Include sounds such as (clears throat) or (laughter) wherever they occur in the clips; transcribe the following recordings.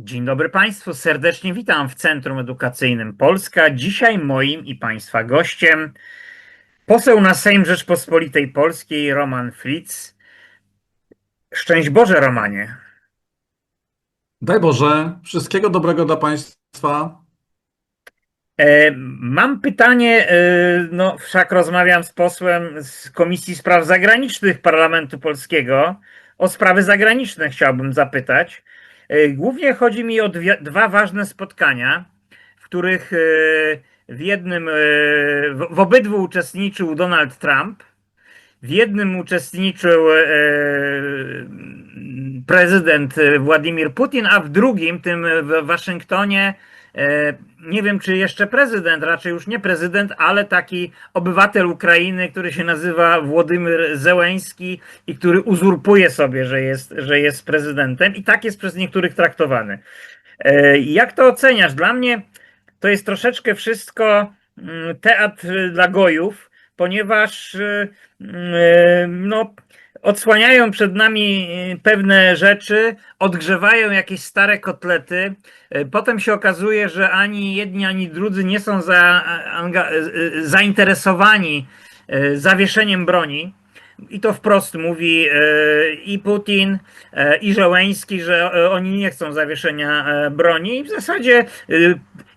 Dzień dobry Państwu, serdecznie witam w Centrum Edukacyjnym Polska. Dzisiaj moim i Państwa gościem poseł na Sejm Rzeczpospolitej Polskiej Roman Fritz. Szczęść Boże, Romanie. Daj Boże, wszystkiego dobrego dla Państwa. E, Mam pytanie, e, no wszak rozmawiam z posłem z Komisji Spraw Zagranicznych Parlamentu Polskiego. O sprawy zagraniczne chciałbym zapytać. E, Głównie chodzi mi o dwie, dwa ważne spotkania, w których e, w jednym, e, w, obydwu uczestniczył Donald Trump, w jednym uczestniczył prezydent Władimir Putin, a w drugim, tym w Waszyngtonie, nie wiem czy jeszcze prezydent, raczej już nie prezydent, ale taki obywatel Ukrainy, który się nazywa Władimir Zełęński i który uzurpuje sobie, że jest, że jest prezydentem i tak jest przez niektórych traktowany. E, Jak to oceniasz? Dla mnie to jest troszeczkę wszystko mm, teatr dla gojów, ponieważ y, y, no, odsłaniają przed nami y, pewne rzeczy, odgrzewają jakieś stare kotlety. Y, Potem się okazuje, że ani jedni, ani drudzy nie są za, y, zainteresowani zawieszeniem broni. I to wprost mówi y, i Putin, y, i Żołęński, że y, oni nie chcą zawieszenia broni. W zasadzie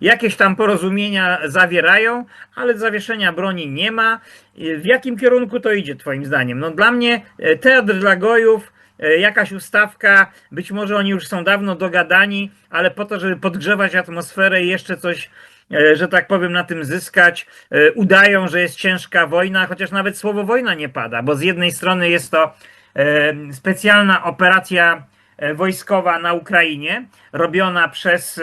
jakieś tam porozumienia zawierają, ale zawieszenia broni nie ma. W jakim kierunku to idzie, Twoim zdaniem? No, dla mnie teatr dla gojów, jakaś ustawka, być może oni już są dawno dogadani, ale po to, żeby podgrzewać atmosferę i jeszcze coś, że tak powiem, na tym zyskać, y, udają, że jest ciężka wojna, chociaż nawet słowo wojna nie pada, bo z jednej strony jest to y, specjalna operacja e, wojskowa na Ukrainie, robiona przez e,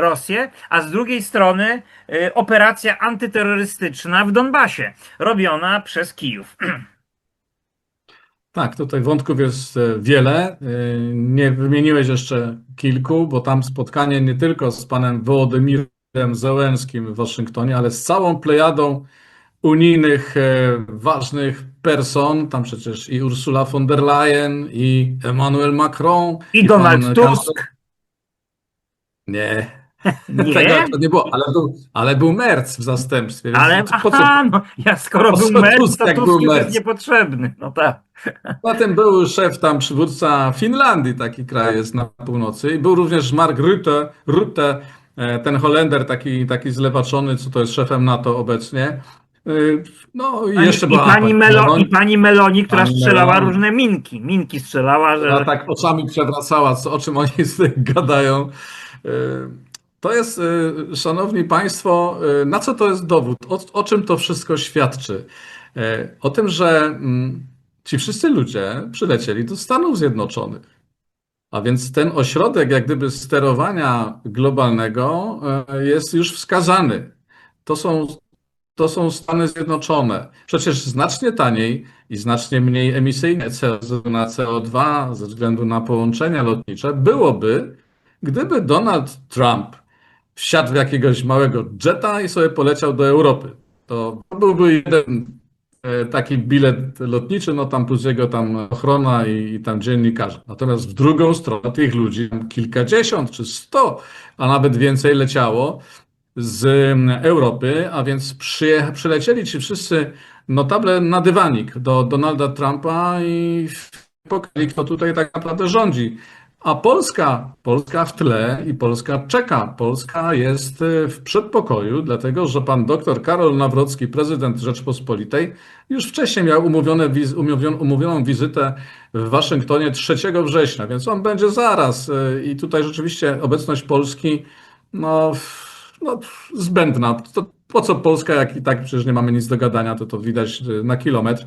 Rosję, a z drugiej strony e, operacja antyterrorystyczna w Donbasie, robiona przez Kijów. (clears throat) Tak, tutaj wątków jest e, wiele. E, Nie wymieniłeś jeszcze kilku, bo tam spotkanie nie tylko z panem Wołodymirem Zełenskim w Waszyngtonie, ale z całą plejadą unijnych e, ważnych person. Tam przecież i Ursula von der Leyen, i Emmanuel Macron, I pan Donald kanclerz- Tusk. Nie, Nie? (laughs) tego nie było, ale był, ale był Merz w zastępstwie. więc Ale po co aha, no, ja skoro po był co Merz, Tusk, to jak Tusk był już jest Merz? niepotrzebny. No tak. Potem był szef tam, przywódca Finlandii, taki kraj jest na północy. I był również Mark Rutte, Rutte ten Holender, taki, taki zlewaczony, co to jest szefem NATO obecnie. E, No i jeszcze i, była pani Melo, I pani Meloni, która Pani strzelała Meloni. różne minki. Minki strzelała, że... Ona tak oczami przewracała, co, o czym oni sobie gadają. E, To jest, e, szanowni państwo, e, na co to jest dowód? O, o czym to wszystko świadczy? E, O tym, że mm, ci wszyscy ludzie przylecieli do Stanów Zjednoczonych. A więc ten ośrodek, jak gdyby sterowania globalnego, e, jest już wskazany. To są, to są Stany Zjednoczone. Przecież znacznie taniej i znacznie mniej emisyjne ze względu na CO2, ze względu na połączenia lotnicze byłoby, gdyby Donald Trump wsiadł w jakiegoś małego jeta i sobie poleciał do Europy. To byłby jeden taki bilet lotniczy, no tam plus jego tam ochrona i, i tam dziennikarze. Natomiast w drugą stronę tych ludzi kilkadziesiąt czy sto, a nawet więcej leciało z mm, Europy, a więc przyje, przylecieli ci wszyscy notable na dywanik do Donalda Trumpa i pokazali, kto tutaj tak naprawdę rządzi. A Polska, Polska w tle i Polska czeka. Polska jest e, w przedpokoju, dlatego że pan doktor Karol Nawrocki, prezydent Rzeczpospolitej, już wcześniej miał umówione, umówioną wizytę w Waszyngtonie 3 września, więc on będzie zaraz. e, I tutaj rzeczywiście obecność Polski, no, no zbędna. To, po co Polska, jak i tak przecież nie mamy nic do gadania, to to widać e, na kilometr.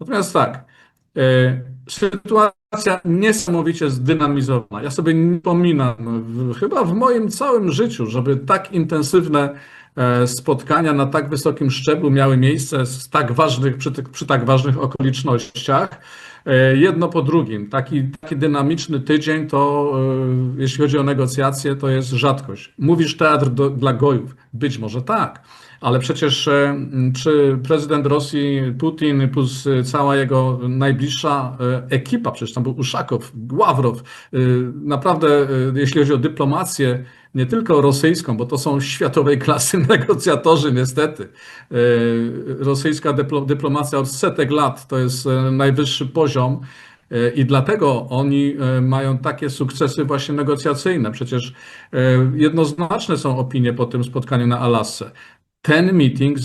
Natomiast tak, sytuacja niesamowicie zdynamizowana. Ja sobie nie pominam, chyba w moim całym życiu, żeby tak intensywne e, spotkania na tak wysokim szczeblu miały miejsce z tak ważnych, przy, przy tak ważnych okolicznościach. E, Jedno po drugim. Taki, taki dynamiczny tydzień to, e, jeśli chodzi o negocjacje, to jest rzadkość. Mówisz teatr do, dla gojów. Być może tak, Ale przecież e, czy prezydent Rosji Putin plus e, cała jego najbliższa e, ekipa, przecież tam był Uszakow, Ławrow, naprawdę jeśli chodzi o dyplomację, nie tylko rosyjską, bo to są światowej klasy (laughs) negocjatorzy niestety. Rosyjska dyplo- dyplomacja od setek lat to jest najwyższy poziom. I dlatego oni mają takie sukcesy właśnie negocjacyjne. Przecież jednoznaczne są opinie po tym spotkaniu na Alasce. Ten meeting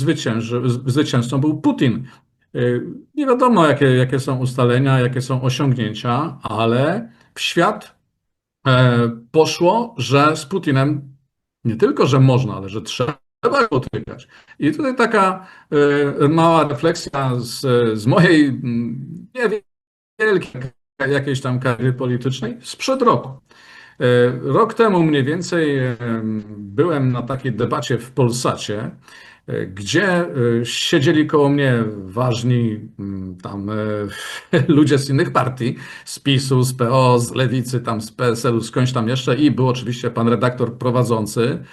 zwycięzcą był Putin. E, Nie wiadomo, jakie, jakie są ustalenia, jakie są osiągnięcia, ale w świat e, poszło, że z Putinem nie tylko, że można, ale że trzeba go dotykać. I tutaj taka e, mała refleksja z, z mojej mm, niewielkiej jakiejś tam kariery politycznej sprzed roku. E, Rok temu mniej więcej e, byłem na takiej debacie w Polsacie, e, gdzie siedzieli koło mnie ważni mm, tam (laughs) ludzie z innych partii, z PiSu, z PO, z Lewicy, tam z PSL-u, skądś tam jeszcze i był oczywiście pan redaktor prowadzący.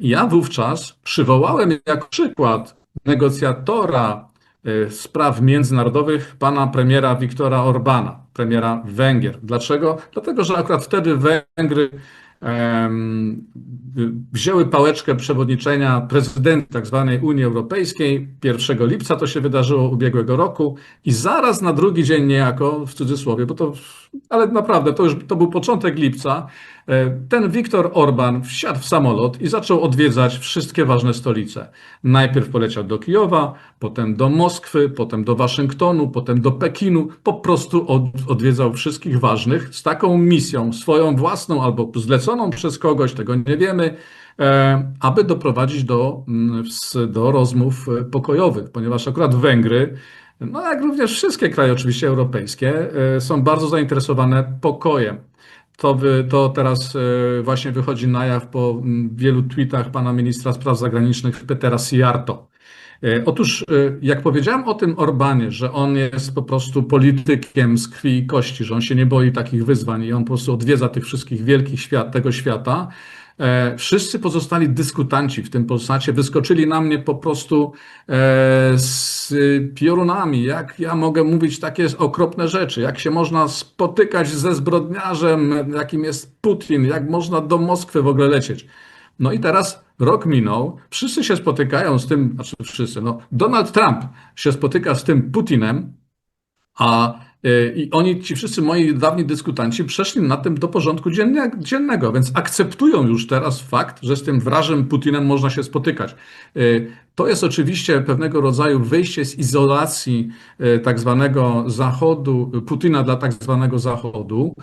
Ja wówczas przywołałem jako przykład negocjatora spraw międzynarodowych pana premiera Viktora Orbana, premiera Węgier. Dlaczego? Dlatego, że akurat wtedy Węgry wzięły pałeczkę przewodniczenia prezydenta tak zwanej Unii Europejskiej. 1 lipca to się wydarzyło ubiegłego roku i zaraz na drugi dzień niejako, w cudzysłowie, bo to, ale naprawdę to już to był początek lipca, ten Viktor Orban wsiadł w samolot i zaczął odwiedzać wszystkie ważne stolice. Najpierw poleciał do Kijowa, potem do Moskwy, potem do Waszyngtonu, potem do Pekinu. Po prostu od, odwiedzał wszystkich ważnych z taką misją, swoją własną albo zleconą przez kogoś, tego nie wiemy, e, aby doprowadzić do, mm, do rozmów e, pokojowych, ponieważ akurat Węgry, no jak również wszystkie kraje oczywiście europejskie, e, są bardzo zainteresowane pokojem. To, wy, to teraz e, właśnie wychodzi na jaw po wielu tweetach pana ministra spraw zagranicznych Petera Sijarto. E, Otóż, e, jak powiedziałem o tym Orbanie, że on jest po prostu politykiem z krwi i kości, że on się nie boi takich wyzwań i on po prostu odwiedza tych wszystkich wielkich świat, tego świata, e, wszyscy pozostali dyskutanci w tym Polsacie wyskoczyli na mnie po prostu e, z piorunami. Jak ja mogę mówić takie okropne rzeczy? Jak się można spotykać ze zbrodniarzem, jakim jest Putin? Jak można do Moskwy w ogóle lecieć? No i teraz rok minął, wszyscy się spotykają z tym, znaczy wszyscy, no Donald Trump się spotyka z tym Putinem, a i oni, ci wszyscy moi dawni dyskutanci, przeszli na tym do porządku dziennego, więc akceptują już teraz fakt, że z tym wrażem Putinem można się spotykać. Y, To jest oczywiście pewnego rodzaju wyjście z izolacji y, tak zwanego Zachodu, Putina dla tak zwanego Zachodu,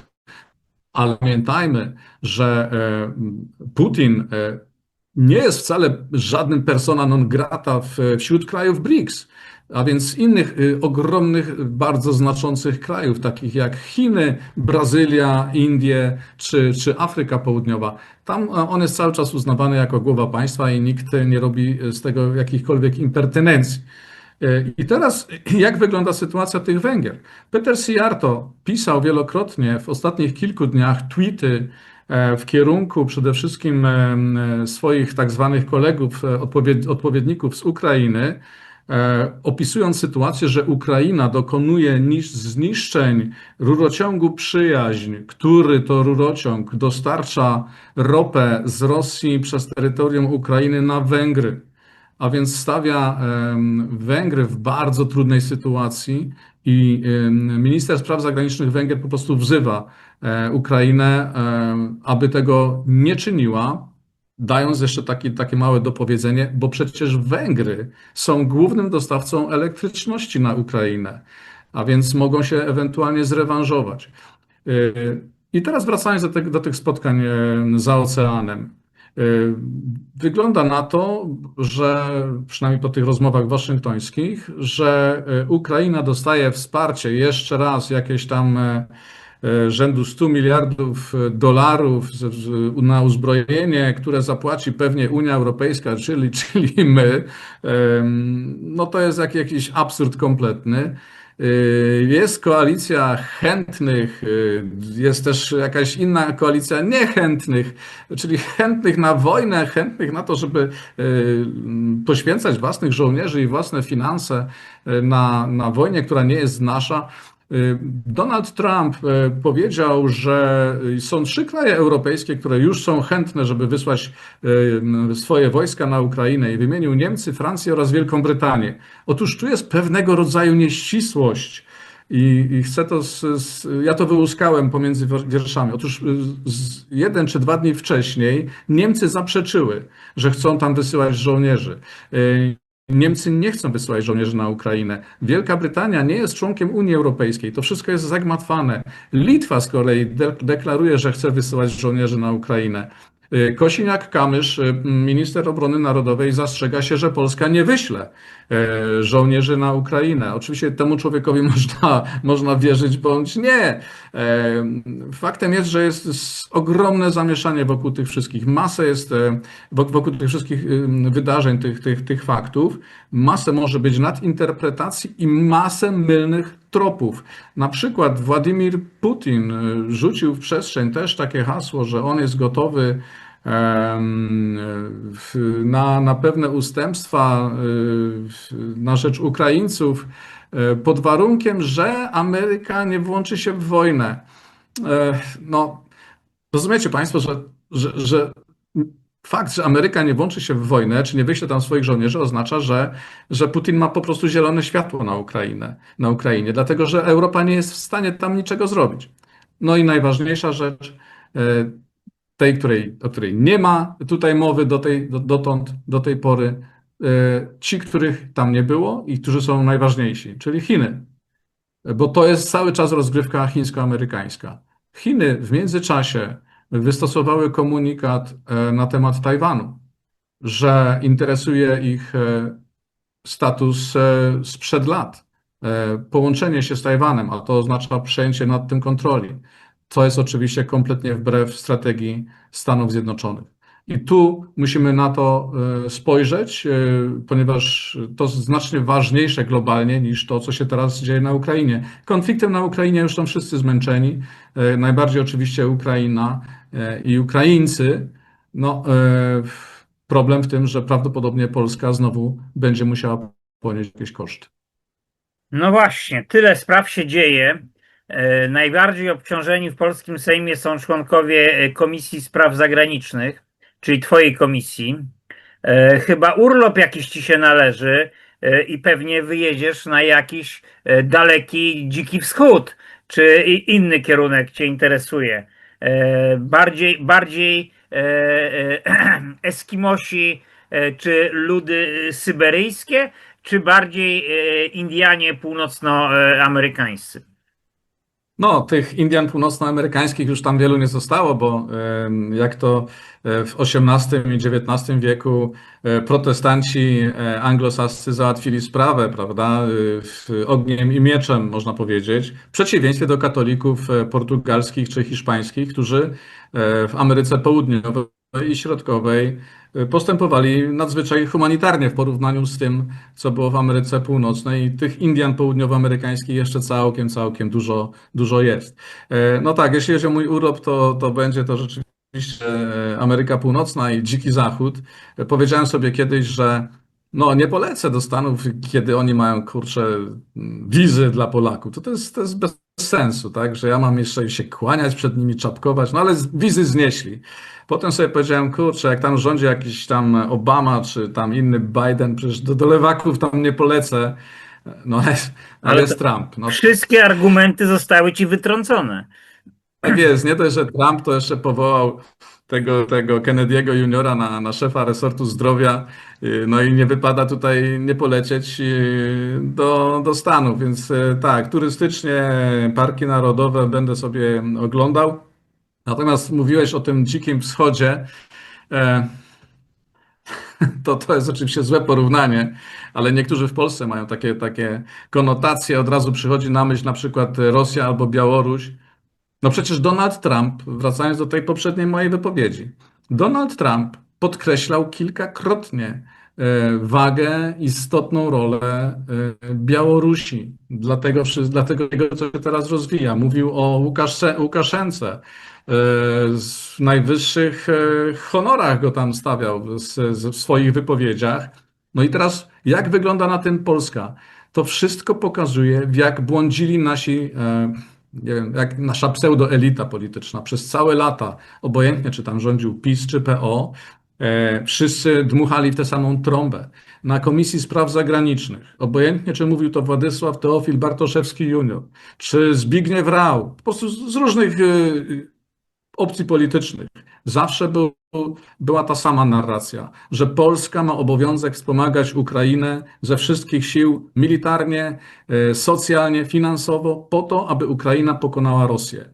ale pamiętajmy, że e, Putin e, nie jest wcale żadnym persona non grata wśród krajów BRICS, a więc innych y, ogromnych, bardzo znaczących krajów, takich jak Chiny, Brazylia, Indie czy, czy Afryka Południowa. Tam e, on jest cały czas uznawany jako głowa państwa i nikt nie robi z tego jakichkolwiek impertynencji. E, I teraz, jak wygląda sytuacja tych Węgier? Peter Sijarto pisał wielokrotnie w ostatnich kilku dniach tweety e, w kierunku przede wszystkim e, e, swoich tak zwanych kolegów, e, odpowied- odpowiedników z Ukrainy, e, opisując sytuację, że Ukraina dokonuje nisz- zniszczeń rurociągu Przyjaźń, który to rurociąg dostarcza ropę z Rosji przez terytorium Ukrainy na Węgry a więc stawia Węgry w bardzo trudnej sytuacji i minister spraw zagranicznych Węgier po prostu wzywa e, Ukrainę, aby tego nie czyniła, dając jeszcze taki, takie małe dopowiedzenie, bo przecież Węgry są głównym dostawcą elektryczności na Ukrainę, a więc mogą się ewentualnie zrewanżować. Y, I teraz wracając do, tych- do tych spotkań e, za oceanem. Y, Wygląda na to, że przynajmniej po tych rozmowach waszyngtońskich, że y, Ukraina dostaje wsparcie jeszcze raz jakieś tam rzędu 100 miliardów e, dolarów na uzbrojenie, które zapłaci pewnie Unia Europejska, czyli, (laughs) czyli my. No to jest jak, jakiś absurd kompletny. Y, Jest koalicja chętnych, y, jest też jakaś inna koalicja niechętnych, czyli chętnych na wojnę, chętnych na to, żeby poświęcać własnych żołnierzy i własne finanse na, na wojnie, która nie jest nasza. Y, Donald Trump y, powiedział, że są trzy kraje europejskie, które już są chętne, żeby wysłać y, swoje wojska na Ukrainę i wymienił Niemcy, Francję oraz Wielką Brytanię. Otóż tu jest pewnego rodzaju nieścisłość. I, I chcę to, z, z, ja to wyłuskałem pomiędzy wierszami. Otóż z, jeden czy dwa dni wcześniej Niemcy zaprzeczyły, że chcą tam wysyłać żołnierzy. Niemcy nie chcą wysyłać żołnierzy na Ukrainę. Wielka Brytania nie jest członkiem Unii Europejskiej. To wszystko jest zagmatwane. Litwa z kolei de deklaruje, że chce wysyłać żołnierzy na Ukrainę. Y, Kosiniak-Kamysz, y, minister obrony narodowej, zastrzega się, że Polska nie wyśle e, żołnierzy na Ukrainę. Oczywiście temu człowiekowi (laughs) można, można wierzyć bądź nie. Faktem jest, że jest ogromne zamieszanie wokół tych wszystkich. Masę jest wok- wokół tych wszystkich wydarzeń, tych, tych, tych faktów. Masę może być nadinterpretacji i masę mylnych tropów. Na przykład Władimir Putin y, rzucił w przestrzeń też takie hasło, że on jest gotowy na, na pewne ustępstwa w- na rzecz Ukraińców y, pod warunkiem, że Ameryka nie włączy się w wojnę. E, No, rozumiecie Państwo, że, że, że fakt, że Ameryka nie włączy się w wojnę, czy nie wyśle tam swoich żołnierzy, oznacza, że, że Putin ma po prostu zielone światło na Ukrainę, na Ukrainie, dlatego że Europa nie jest w stanie tam niczego zrobić. No i najważniejsza rzecz, e, tej, której, o której nie ma tutaj mowy do tej, do, dotąd, do tej pory, e, ci, których tam nie było i którzy są najważniejsi, czyli Chiny. Bo to jest cały czas rozgrywka chińsko-amerykańska. Chiny w międzyczasie wystosowały komunikat e, na temat Tajwanu, że interesuje ich e, status e, sprzed lat, połączenie się z Tajwanem, a to oznacza przejęcie nad tym kontroli. To jest oczywiście kompletnie wbrew strategii Stanów Zjednoczonych. I tu musimy na to spojrzeć, ponieważ to znacznie ważniejsze globalnie niż to, co się teraz dzieje na Ukrainie. Konfliktem na Ukrainie już są wszyscy zmęczeni, najbardziej oczywiście Ukraina i Ukraińcy. No, e, problem w tym, że prawdopodobnie Polska znowu będzie musiała ponieść jakieś koszty. No właśnie, tyle spraw się dzieje. E, Najbardziej obciążeni w polskim Sejmie są członkowie e, Komisji Spraw Zagranicznych, czyli Twojej komisji. E, Chyba urlop jakiś ci się należy e, i pewnie wyjedziesz na jakiś e, daleki dziki wschód, czy inny kierunek Cię interesuje. E, Bardziej, bardziej e, e, (clears throat) Eskimosi czy ludy syberyjskie, czy bardziej Indianie północnoamerykańscy? No, tych Indian północnoamerykańskich już tam wielu nie zostało, bo jak to e, w XVIII i XIX wieku e, protestanci e, anglosascy załatwili sprawę, prawda, ogniem i mieczem, można powiedzieć, w przeciwieństwie do katolików portugalskich czy hiszpańskich, którzy w Ameryce Południowej i Środkowej postępowali nadzwyczaj humanitarnie w porównaniu z tym, co było w Ameryce Północnej. Tych Indian południowoamerykańskich jeszcze całkiem, całkiem dużo, dużo jest. E, No tak, jeśli chodzi o mój urlop, to, to będzie to rzeczywiście e, Ameryka Północna i Dziki Zachód. E, Powiedziałem sobie kiedyś, że no nie polecę do Stanów, kiedy oni mają, kurczę, mm, wizy dla Polaków. To, to jest, to jest bez sensu, tak, że ja mam jeszcze się kłaniać przed nimi, czapkować, no ale wizy znieśli. Potem sobie powiedziałem, kurczę, jak tam rządzi jakiś tam Obama, czy tam inny Biden, przecież do, do lewaków tam nie polecę. No ale, ale jest to- Trump. No, Wszystkie argumenty zostały ci wytrącone. tak jest, nie dość, że Trump to jeszcze powołał tego, tego Kennedy'ego juniora na, na szefa resortu zdrowia, yy, no i nie wypada tutaj nie polecieć yy, do, do Stanów, więc yy, tak, turystycznie, parki narodowe będę sobie oglądał. Natomiast mówiłeś o tym dzikim wschodzie. E, (laughs) to, to jest oczywiście złe porównanie, ale niektórzy w Polsce mają takie, takie konotacje. Od razu przychodzi na myśl na przykład Rosja albo Białoruś. No przecież Donald Trump, wracając do tej poprzedniej mojej wypowiedzi, Donald Trump podkreślał kilkakrotnie wagę, istotną rolę e, Białorusi. Dlatego, dlatego tego, co się teraz rozwija. Mówił o Łukasze, Łukaszence. e, Z najwyższych e, honorach go tam stawiał w swoich wypowiedziach. No i teraz, jak wygląda na tym Polska? To wszystko pokazuje, w jak błądzili nasi, e, nie wiem, jak nasza pseudoelita polityczna przez całe lata, obojętnie czy tam rządził PiS czy PO, e, wszyscy dmuchali w tę samą trąbę. Na Komisji Spraw Zagranicznych, obojętnie czy mówił to Władysław Teofil Bartoszewski junior, czy Zbigniew Rau, po prostu z różnych e, opcji politycznych, zawsze był, była ta sama narracja, że Polska ma obowiązek wspomagać Ukrainę ze wszystkich sił militarnie, e, socjalnie, finansowo, po to, aby Ukraina pokonała Rosję.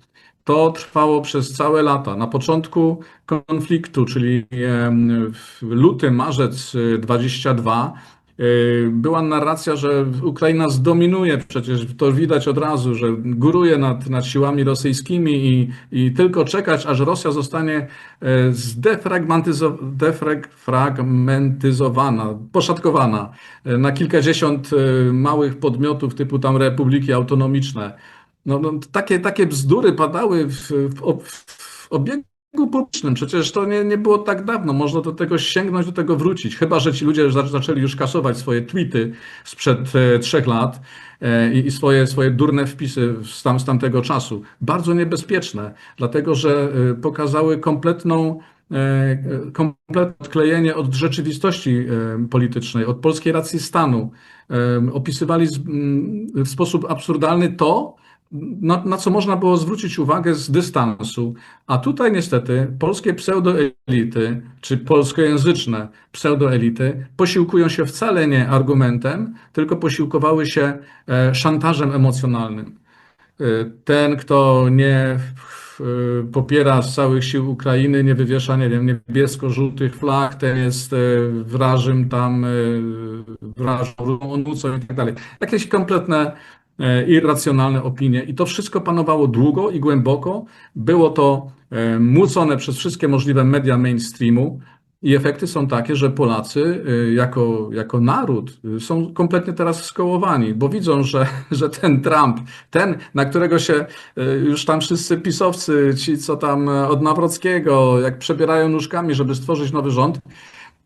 To trwało przez całe lata. Na początku konfliktu, czyli w lutym, marzec y, 22, y, była narracja, że Ukraina zdominuje, przecież to widać od razu, że góruje nad, nad siłami rosyjskimi i, i tylko czekać, aż Rosja zostanie e, zdefragmentyzo- defragmentyzowana, poszatkowana e, na kilkadziesiąt e, małych podmiotów typu tam republiki autonomiczne. No, no, takie, takie bzdury padały w, w, w obiegu publicznym. Przecież to nie, nie było tak dawno. Można do tego sięgnąć, do tego wrócić. Chyba, że ci ludzie za- zaczęli już kasować swoje tweety sprzed e, trzech lat e, i, swoje, swoje durne wpisy z, tam, z tamtego czasu. Bardzo niebezpieczne, dlatego że e, pokazały kompletną kompletne odklejenie od rzeczywistości politycznej, od polskiej racji stanu. Opisywali w sposób absurdalny to, na, na co można było zwrócić uwagę z dystansu. A tutaj niestety polskie pseudoelity, czy polskojęzyczne pseudoelity posiłkują się wcale nie argumentem, tylko posiłkowały się e, szantażem emocjonalnym. E, Ten, kto nie e, popiera z całych sił Ukrainy, nie wywiesza, nie wiem, niebiesko-żółtych flag, ten jest wrażym tam, wrażą, onucą i tak dalej. Jakieś kompletne irracjonalne opinie i to wszystko panowało długo i głęboko. Było to e, młócone przez wszystkie możliwe media mainstreamu i efekty są takie, że Polacy e, jako, jako naród e, są kompletnie teraz skołowani, bo widzą, że, (laughs) że ten Trump, ten, na którego się e, już tam wszyscy pisowcy, ci co tam e, od Nawrockiego, jak przebierają nóżkami, żeby stworzyć nowy rząd,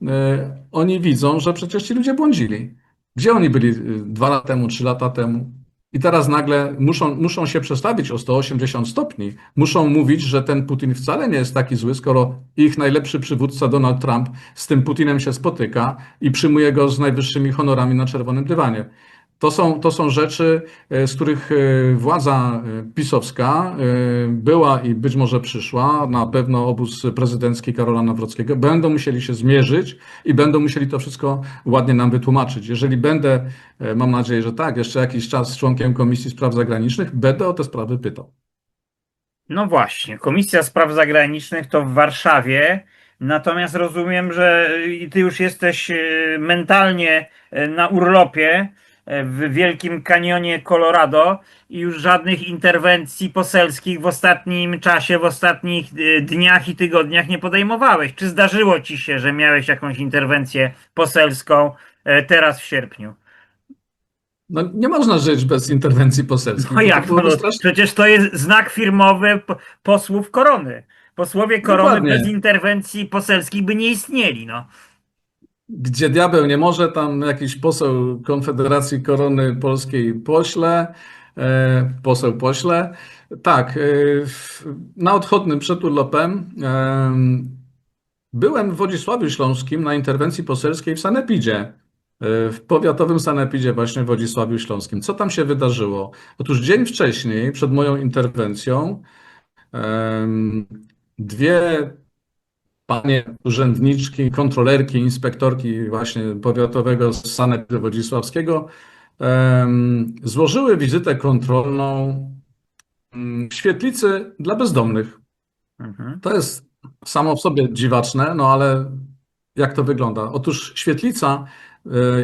e, oni widzą, że przecież ci ludzie błądzili. Gdzie oni byli e, dwa lata temu, trzy lata temu? I teraz nagle muszą, muszą się przestawić o 180 stopni. Muszą mówić, że ten Putin wcale nie jest taki zły, skoro ich najlepszy przywódca Donald Trump z tym Putinem się spotyka i przyjmuje go z najwyższymi honorami na czerwonym dywanie. To są, to są rzeczy, e, z których e, władza e, pisowska była i być może przyszła, na pewno obóz prezydencki Karola Nawrockiego, będą musieli się zmierzyć i będą musieli to wszystko ładnie nam wytłumaczyć. Jeżeli będę, mam nadzieję, że tak, jeszcze jakiś czas członkiem Komisji Spraw Zagranicznych, będę o te sprawy pytał. No właśnie, Komisja Spraw Zagranicznych to w Warszawie, natomiast rozumiem, że ty już jesteś mentalnie na urlopie w Wielkim Kanionie Colorado i już żadnych interwencji poselskich w ostatnim czasie, w ostatnich e, dniach i tygodniach nie podejmowałeś. Czy zdarzyło ci się, że miałeś jakąś interwencję poselską e, teraz w sierpniu? No, nie można żyć bez interwencji poselskiej. No to jak? byłoby No, straszne. przecież to jest znak firmowy posłów korony. Posłowie korony Dokładnie. bez interwencji poselskich by nie istnieli. No. Gdzie diabeł nie może, tam jakiś poseł Konfederacji Korony Polskiej pośle, e, poseł pośle. Tak, e, na odchodnym przed urlopem em, byłem w Wodzisławiu Śląskim na interwencji poselskiej w Sanepidzie, e, w powiatowym Sanepidzie właśnie w Wodzisławiu Śląskim. Co tam się wydarzyło? Otóż dzień wcześniej, przed moją interwencją, dwie panie urzędniczki, kontrolerki, inspektorki właśnie powiatowego sanepidu wodzisławskiego złożyły wizytę kontrolną mm, w świetlicy dla bezdomnych. Mhm. To jest samo w sobie dziwaczne, no ale jak to wygląda? Otóż świetlica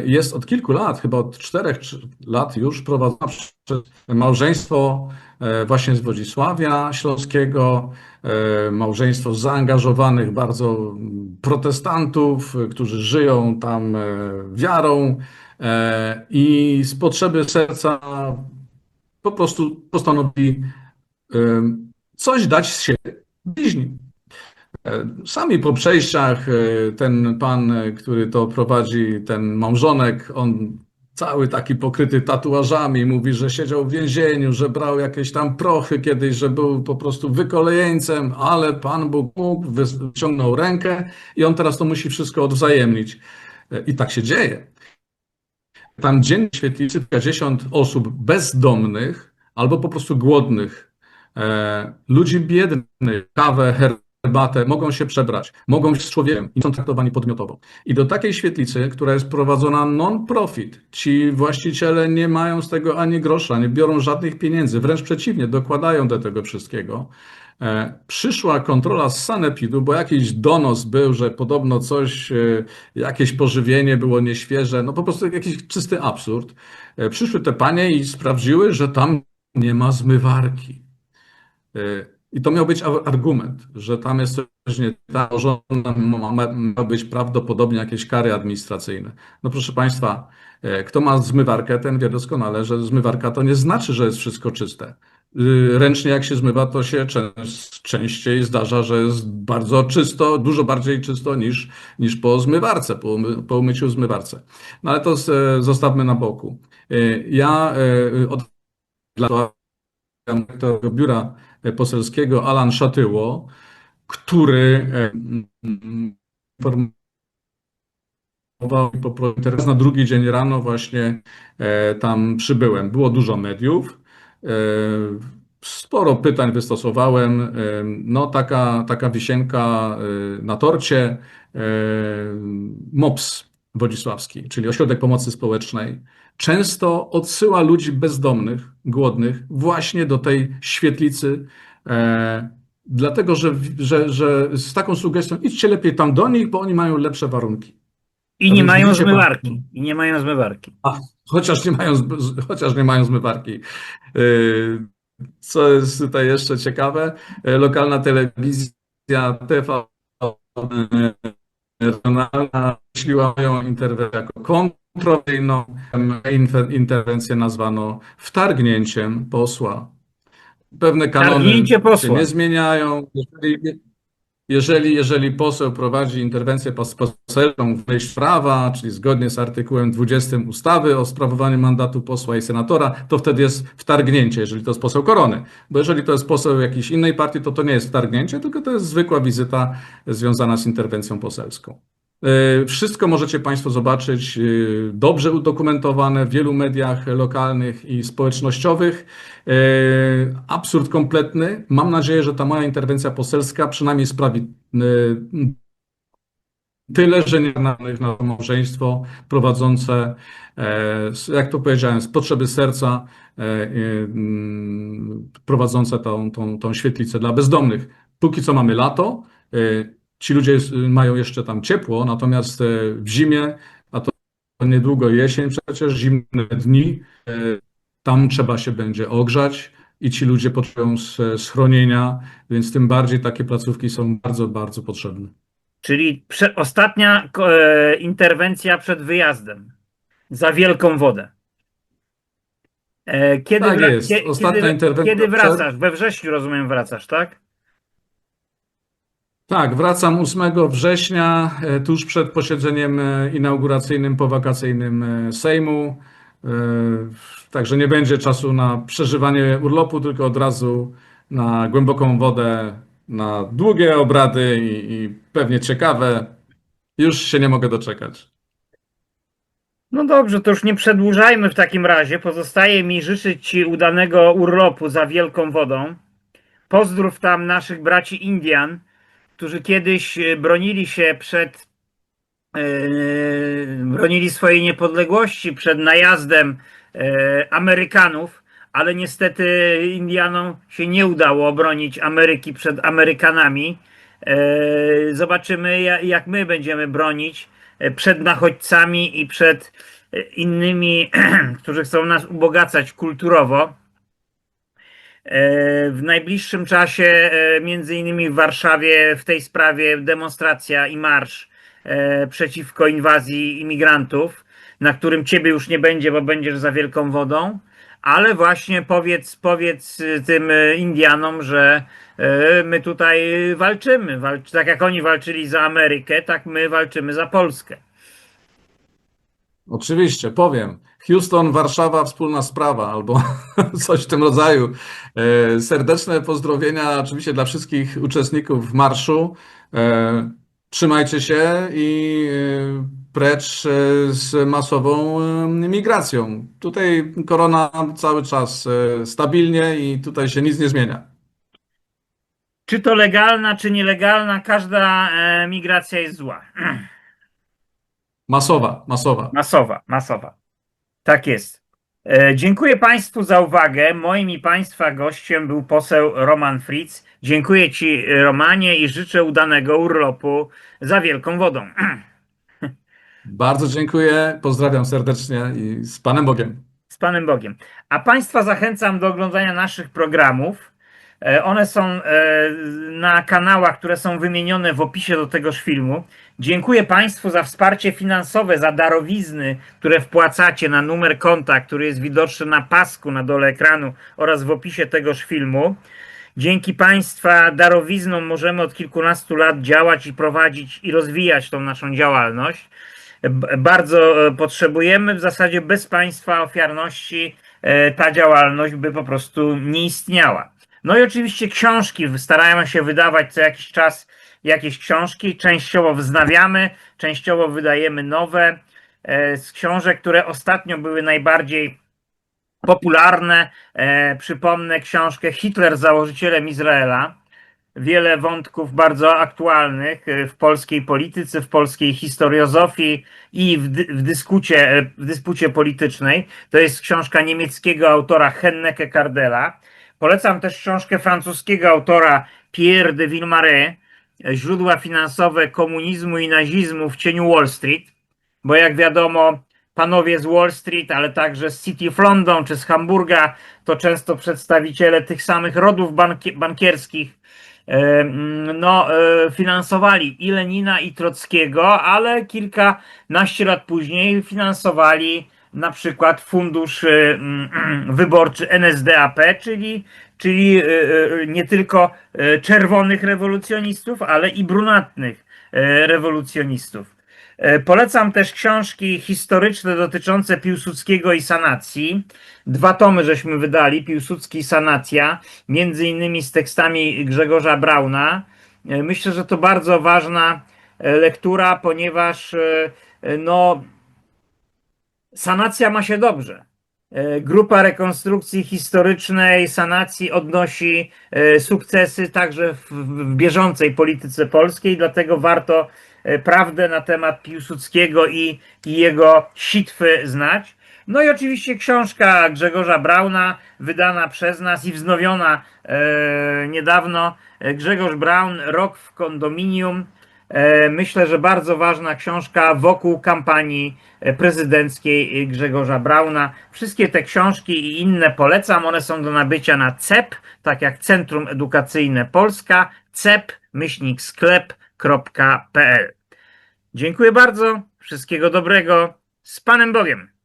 jest od kilku lat, chyba od czterech lat już prowadzona przez małżeństwo e, właśnie z Wodzisławia Śląskiego, e, małżeństwo zaangażowanych bardzo protestantów, e, którzy żyją tam e, wiarą e, i z potrzeby serca po prostu postanowili e, coś dać z siebie bliźnim. E, Sami po przejściach e, ten pan, e, który to prowadzi, ten małżonek, on cały taki pokryty tatuażami, mówi, że siedział w więzieniu, że brał jakieś tam prochy kiedyś, że był po prostu wykolejeńcem, ale Pan Bóg mógł, wyciągnął rękę i on teraz to musi wszystko odwzajemnić. I tak się dzieje. Tam dziennie świetlicy kilkadziesiąt osób bezdomnych albo po prostu głodnych, ludzi biednych, kawę, herbatę, mogą się przebrać, mogą być z człowiekiem i są traktowani podmiotowo. I do takiej świetlicy, która jest prowadzona non-profit, ci właściciele nie mają z tego ani grosza, nie biorą żadnych pieniędzy, wręcz przeciwnie, dokładają do tego wszystkiego. E, Przyszła kontrola z sanepidu, bo jakiś donos był, że podobno coś, e, jakieś pożywienie było nieświeże, no po prostu jakiś czysty absurd. E, Przyszły te panie i sprawdziły, że tam nie ma zmywarki. E, I to miał być ar- argument, że tam jest coś nie tak, że ma, być prawdopodobnie jakieś kary administracyjne. No proszę Państwa, e, kto ma zmywarkę, ten wie doskonale, że zmywarka to nie znaczy, że jest wszystko czyste. Y, Ręcznie jak się zmywa, to się czę- częściej zdarza, że jest bardzo czysto, dużo bardziej czysto niż, niż po zmywarce, po, umy- po umyciu zmywarce. No ale to z, zostawmy na boku. Y, Ja od tego biura poselskiego Alan Szatyło, który e, informował prostu teraz na drugi dzień rano właśnie e, tam przybyłem. Było dużo mediów. e, Sporo pytań wystosowałem. e, No, taka, taka wisienka e, na torcie. e, MOPS Wodzisławski, czyli Ośrodek Pomocy Społecznej, często odsyła ludzi bezdomnych, głodnych właśnie do tej świetlicy, e, dlatego że, że, że z taką sugestią idźcie lepiej tam do nich, bo oni mają lepsze warunki. I nie mają zmywarki. I nie mają zmywarki. A, chociaż nie mają, chociaż nie mają zmywarki. Yy, Co jest tutaj jeszcze ciekawe, e, lokalna telewizja TV regionalna określiła moją interwencję jako kontrowersyjną. Interwencję nazwano wtargnięciem posła. Pewne kanony się nie zmieniają. Jeżeli, jeżeli, jeżeli poseł prowadzi interwencję pos- poselską w myśl prawa, czyli zgodnie z artykułem 20 ustawy o sprawowaniu mandatu posła i senatora, to wtedy jest wtargnięcie, jeżeli to jest poseł korony. Bo jeżeli to jest poseł jakiejś innej partii, to to nie jest wtargnięcie, tylko to jest zwykła wizyta związana z interwencją poselską. E, Wszystko możecie Państwo zobaczyć e, dobrze udokumentowane w wielu mediach lokalnych i społecznościowych. E, Absurd kompletny. Mam nadzieję, że ta moja interwencja poselska przynajmniej sprawi tyle, że nie na na małżeństwo prowadzące, jak to powiedziałem, z potrzeby serca mm, prowadzące tą, tą, tą świetlicę dla bezdomnych. Póki co mamy lato, ci ludzie s- mają jeszcze tam ciepło, natomiast e, w zimie, a to niedługo jesień, przecież zimne dni, e, tam trzeba się będzie ogrzać i ci ludzie potrzebują s- schronienia, więc tym bardziej takie placówki są bardzo, bardzo potrzebne. Czyli ostatnia e, interwencja przed wyjazdem. Za wielką wodę. E, kiedy, Tak jest. Ostatnia kiedy, interwencja kiedy wracasz? We wrześniu, rozumiem, wracasz, tak? Tak, wracam 8 września, e, tuż przed posiedzeniem e, inauguracyjnym, powakacyjnym e, Sejmu. Także nie będzie czasu na przeżywanie urlopu, tylko od razu na głęboką wodę, na długie obrady i, i pewnie ciekawe. Już się nie mogę doczekać. No dobrze, to już nie przedłużajmy w takim razie. Pozostaje mi życzyć Ci udanego urlopu za wielką wodą. Pozdrów tam naszych braci Indian, którzy kiedyś e, bronili się przed e, bronili swojej niepodległości przed najazdem e, Amerykanów, ale niestety Indianom się nie udało obronić Ameryki przed Amerykanami. Zobaczymy, ja- jak my będziemy bronić przed nachodźcami i przed innymi, (clears throat) którzy chcą nas ubogacać kulturowo. E, W najbliższym czasie, e, między innymi w Warszawie, w tej sprawie demonstracja i marsz e, przeciwko inwazji imigrantów, na którym ciebie już nie będzie, bo będziesz za wielką wodą. Ale właśnie powiedz, powiedz tym Indianom, że my tutaj walczymy. Walcz, tak jak oni walczyli za Amerykę, tak my walczymy za Polskę. Oczywiście, powiem. Houston, Warszawa, wspólna sprawa, albo (laughs) coś w tym rodzaju. E, Serdeczne pozdrowienia oczywiście dla wszystkich uczestników marszu. E, Trzymajcie się i e, precz z masową migracją. Tutaj korona cały czas stabilnie i tutaj się nic nie zmienia. Czy to legalna, czy nielegalna, każda migracja jest zła. (clears throat) Masowa, masowa. Masowa, masowa. Tak jest. E, Dziękuję Państwu za uwagę. Moim i Państwa gościem był poseł Roman Fritz. Dziękuję Ci, Romanie, i życzę udanego urlopu za wielką wodą. (clears throat) Bardzo dziękuję, pozdrawiam serdecznie i z Panem Bogiem. Z Panem Bogiem. A Państwa zachęcam do oglądania naszych programów. E, One są e, na kanałach, które są wymienione w opisie do tegoż filmu. Dziękuję Państwu za wsparcie finansowe, za darowizny, które wpłacacie na numer konta, który jest widoczny na pasku na dole ekranu oraz w opisie tegoż filmu. Dzięki Państwa darowiznom możemy od kilkunastu lat działać i prowadzić i rozwijać tą naszą działalność. Bardzo e, potrzebujemy, w zasadzie bez Państwa ofiarności ta działalność by po prostu nie istniała. No i oczywiście książki, staramy się wydawać co jakiś czas jakieś książki, częściowo wznawiamy, częściowo wydajemy nowe. E, Z książek, które ostatnio były najbardziej popularne, e, przypomnę książkę Hitler założycielem Izraela. Wiele wątków bardzo aktualnych e, w polskiej polityce, w polskiej historiozofii i w, dy, w, dyskucie, w dyspucie politycznej. To jest książka niemieckiego autora Henneke Kardela. Polecam też książkę francuskiego autora Pierre de Villemarais, e, Źródła finansowe komunizmu i nazizmu w cieniu Wall Street, bo jak wiadomo, panowie z Wall Street, ale także z City of London czy z Hamburga, to często przedstawiciele tych samych rodów banki- bankierskich, e, mm, no, e, finansowali i Lenina, i Trockiego, ale kilkanaście lat później finansowali na przykład fundusz e, mm, wyborczy NSDAP, czyli, czyli e, e, nie tylko e, czerwonych rewolucjonistów, ale i brunatnych rewolucjonistów. E, Polecam też książki historyczne dotyczące Piłsudskiego i sanacji. Dwa tomy żeśmy wydali, Piłsudski i sanacja, między innymi z tekstami Grzegorza Brauna. E, Myślę, że to bardzo ważna e, lektura, ponieważ no, sanacja ma się dobrze. E, Grupa rekonstrukcji historycznej sanacji odnosi e, sukcesy także w, w bieżącej polityce polskiej, dlatego warto e, prawdę na temat Piłsudskiego i, i jego sitwy znać. No i oczywiście książka Grzegorza Brauna, wydana przez nas i wznowiona e, niedawno. Grzegorz Braun, Rok w kondominium. E, Myślę, że bardzo ważna książka wokół kampanii e, prezydenckiej Grzegorza Brauna. Wszystkie te książki i inne polecam. One są do nabycia na CEP, tak jak Centrum Edukacyjne Polska, cep-sklep.pl. Dziękuję bardzo. Wszystkiego dobrego. Z Panem Bogiem.